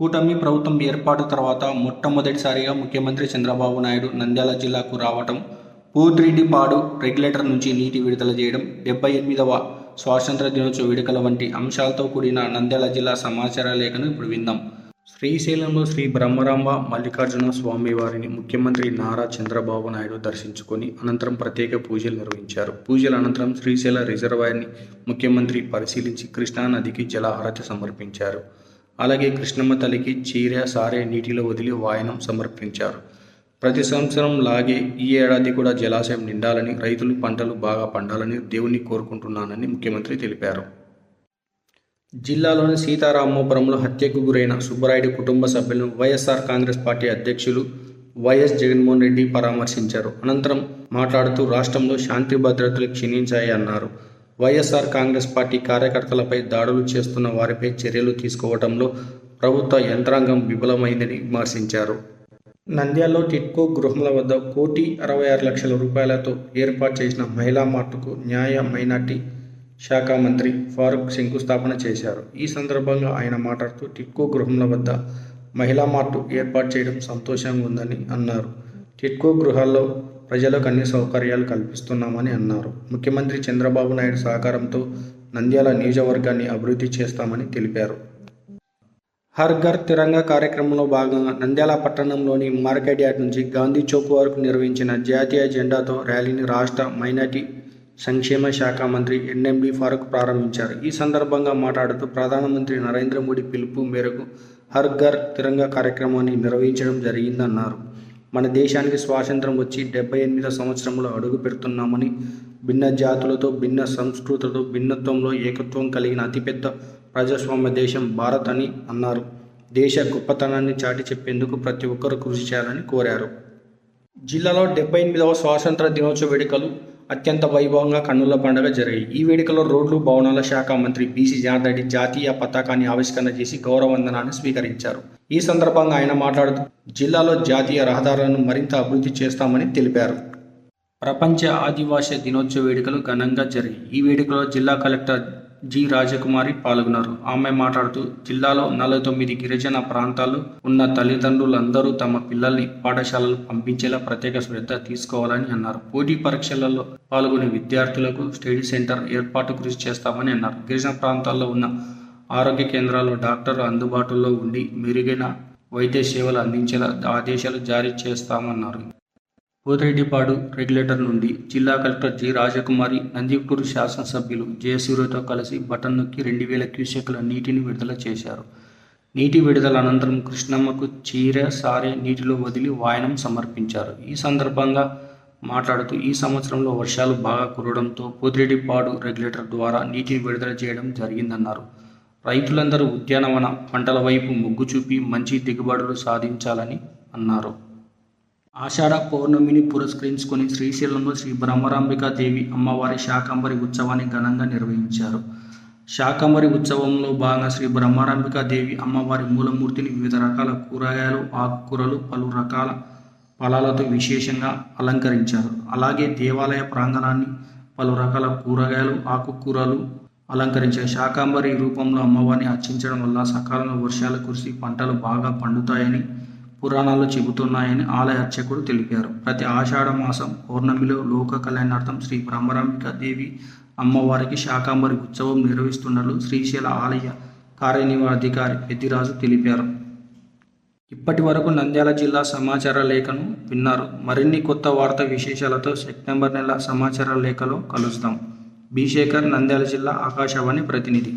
కూటమి ప్రభుత్వం ఏర్పాటు తర్వాత మొట్టమొదటిసారిగా ముఖ్యమంత్రి చంద్రబాబు నాయుడు నంద్యాల జిల్లాకు రావటం పూతిరెడ్డిపాడు రెగ్యులేటర్ నుంచి నీటి విడుదల చేయడం డెబ్బై ఎనిమిదవ స్వాతంత్ర దినోత్సవ వేడుకల వంటి అంశాలతో కూడిన నంద్యాల జిల్లా సమాచార లేఖను ఇప్పుడు విందాం. శ్రీశైలంలో శ్రీ బ్రహ్మరాంబ మల్లికార్జున స్వామి వారిని ముఖ్యమంత్రి నారా చంద్రబాబు నాయుడు దర్శించుకొని అనంతరం ప్రత్యేక పూజలు నిర్వహించారు. పూజల అనంతరం శ్రీశైల రిజర్వాయర్ని ముఖ్యమంత్రి పరిశీలించి కృష్ణా నదికి జలహారతి సమర్పించారు. అలాగే కృష్ణమ్మ తల్లికి చీర సారే నీటిలో వదిలి వాయనం సమర్పించారు. ప్రతి సంవత్సరం లాగే ఈ ఏడాది కూడా జలాశయం నిండాలని రైతులు పంటలు బాగా పండాలని దేవుణ్ణి కోరుకుంటున్నానని ముఖ్యమంత్రి తెలిపారు. జిల్లాలోని సీతారామపురంలో హత్యకు గురైన సుబ్బరాయుడు కుటుంబ సభ్యులను వైఎస్ఆర్ కాంగ్రెస్ పార్టీ అధ్యక్షులు వైఎస్ జగన్మోహన్ రెడ్డి పరామర్శించారు. అనంతరం మాట్లాడుతూ రాష్ట్రంలో శాంతి భద్రతలు క్షీణించాయి అన్నారు. వైఎస్ఆర్ కాంగ్రెస్ పార్టీ కార్యకర్తలపై దాడులు చేస్తున్న వారిపై చర్యలు తీసుకోవడంలో ప్రభుత్వ యంత్రాంగం విఫలమైందని విమర్శించారు. నంద్యాలలో టిట్కో గృహముల వద్ద కోటి అరవై ఆరు లక్షల రూపాయలతో ఏర్పాటు చేసిన మహిళా మార్టుకు న్యాయ మైనార్టీ శాఖ మంత్రి ఫారూక్ శంకుస్థాపన చేశారు. ఈ సందర్భంగా ఆయన మాట్లాడుతూ టిట్కో గృహముల వద్ద మహిళా మార్టు ఏర్పాటు చేయడం సంతోషంగా ఉందని అన్నారు. టిట్కో గృహాల్లో ప్రజలకు అన్ని సౌకర్యాలు కల్పిస్తున్నామని అన్నారు. ముఖ్యమంత్రి చంద్రబాబు నాయుడు సహకారంతో నంద్యాల నియోజకవర్గాన్ని అభివృద్ధి చేస్తామని తెలిపారు. హర్ ఘర్ తిరంగా కార్యక్రమంలో భాగంగా నంద్యాల పట్టణంలోని మార్కెట్ యార్డ్ నుంచి గాంధీ చౌక్ వరకు నిర్వహించిన జాతీయ జెండాతో ర్యాలీని రాష్ట్ర మైనార్టీ సంక్షేమ శాఖ మంత్రి ఎన్ఎండి ఫారూక్ ప్రారంభించారు. ఈ సందర్భంగా మాట్లాడుతూ ప్రధానమంత్రి నరేంద్ర మోడీ పిలుపు మేరకు హర్ ఘర్ తిరంగా కార్యక్రమాన్ని నిర్వహించడం జరిగిందన్నారు. మన దేశానికి స్వాతంత్రం వచ్చి డెబ్బై ఎనిమిదో సంవత్సరంలో అడుగు పెడుతున్నామని భిన్న జాతులతో భిన్న సంస్కృతులతో భిన్నత్వంలో ఏకత్వం కలిగిన అతిపెద్ద ప్రజాస్వామ్య దేశం భారత్ అని అన్నారు. దేశ గొప్పతనాన్ని చాటి చెప్పేందుకు ప్రతి ఒక్కరూ కృషి చేయాలని కోరారు. జిల్లాలో డెబ్బై ఎనిమిదవ స్వాతంత్ర దినోత్సవ వేడుకలు అత్యంత వైభవంగా కన్నుల పండుగ జరిగాయి. ఈ వేడుకలో రోడ్లు భవనాల శాఖ మంత్రి బీసీ జనార్దరెడ్డి జాతీయ పతాకాన్ని ఆవిష్కరణ చేసి గౌరవందనాన్ని స్వీకరించారు. ఈ సందర్భంగా ఆయన మాట్లాడుతూ జిల్లాలో జాతీయ రహదారులను మరింత అభివృద్ధి చేస్తామని తెలిపారు. ప్రపంచ ఆదివాసీ దినోత్సవ వేడుకలు ఘనంగా జరిగాయి. ఈ వేడుకలో జిల్లా కలెక్టర్ జి రాజకుమారి పాల్గొన్నారు. ఆమె మాట్లాడుతూ జిల్లాలో నలభై తొమ్మిది గిరిజన ప్రాంతాలు ఉన్న తల్లిదండ్రులందరూ తమ పిల్లల్ని పాఠశాలలు పంపించేలా ప్రత్యేక శ్రద్ధ తీసుకోవాలని అన్నారు. పోటీ పరీక్షలలో పాల్గొనే విద్యార్థులకు స్టడీ సెంటర్ ఏర్పాటు కృషి చేస్తామని అన్నారు. గిరిజన ప్రాంతాల్లో ఉన్న ఆరోగ్య కేంద్రాల్లో డాక్టర్లు అందుబాటులో ఉండి మెరుగైన వైద్య సేవలు అందించేలా ఆదేశాలు జారీ చేస్తామన్నారు. పోతిరెడ్డిపాడు రెగ్యులేటర్ నుండి జిల్లా కలెక్టర్ జి. రాజకుమారి నందిపూర్ శాసనసభ్యులు జయసూర్యతో కలిసి బటన్ నొక్కి రెండు వేల క్యూసెక్ల నీటిని విడుదల చేశారు. నీటి విడుదల అనంతరం కృష్ణమ్మకు చీర సారే నీటిలో వదిలి వాయనం సమర్పించారు. ఈ సందర్భంగా మాట్లాడుతూ ఈ సంవత్సరంలో వర్షాలు బాగా కురవడంతో పోతిరెడ్డిపాడు రెగ్యులేటర్ ద్వారా నీటిని విడుదల చేయడం జరిగిందన్నారు. రైతులందరూ ఉద్యానవన పంటల వైపు మొగ్గు చూపి మంచి దిగుబడులు సాధించాలని అన్నారు. ఆషాఢ పౌర్ణమిని పురస్కరించుకొని శ్రీశైలంలో శ్రీ బ్రహ్మరాంబికా దేవి అమ్మవారి శాకంబరి ఉత్సవాన్ని ఘనంగా నిర్వహించారు. శాకంబరి ఉత్సవంలో భాగంగా శ్రీ బ్రహ్మరాంబికా దేవి అమ్మవారి మూలమూర్తిని వివిధ రకాల కూరగాయలు ఆకుకూరలు పలు రకాల ఫలాలతో విశేషంగా అలంకరించారు. అలాగే దేవాలయ ప్రాంగణాన్ని పలు రకాల కూరగాయలు ఆకుకూరలు అలంకరించారు. శాకాంబరి రూపంలో అమ్మవారిని అర్చించడం వల్ల సకాలంలో వర్షాలు కురిసి పంటలు బాగా పండుతాయని పురాణాలు చెబుతున్నాయని ఆలయ అర్చకుడు తెలిపారు. ప్రతి ఆషాఢ మాసం పౌర్ణమిలో లోక కళ్యాణార్థం శ్రీ బ్రహ్మరాంబిక దేవి అమ్మవారికి శాకాంబరి ఉత్సవం నిర్వహిస్తున్నట్లు శ్రీశైల ఆలయ కార్యనిర్వాధికారి పెద్దిరాజు తెలిపారు. ఇప్పటి వరకు నంద్యాల జిల్లా సమాచార లేఖను విన్నారు. మరిన్ని కొత్త వార్త విశేషాలతో సెప్టెంబర్ నెల సమాచార లేఖలో కలుస్తాం. బీశేఖర్ నంద్యాల జిల్లా ఆకాశవాణి ప్రతినిధి.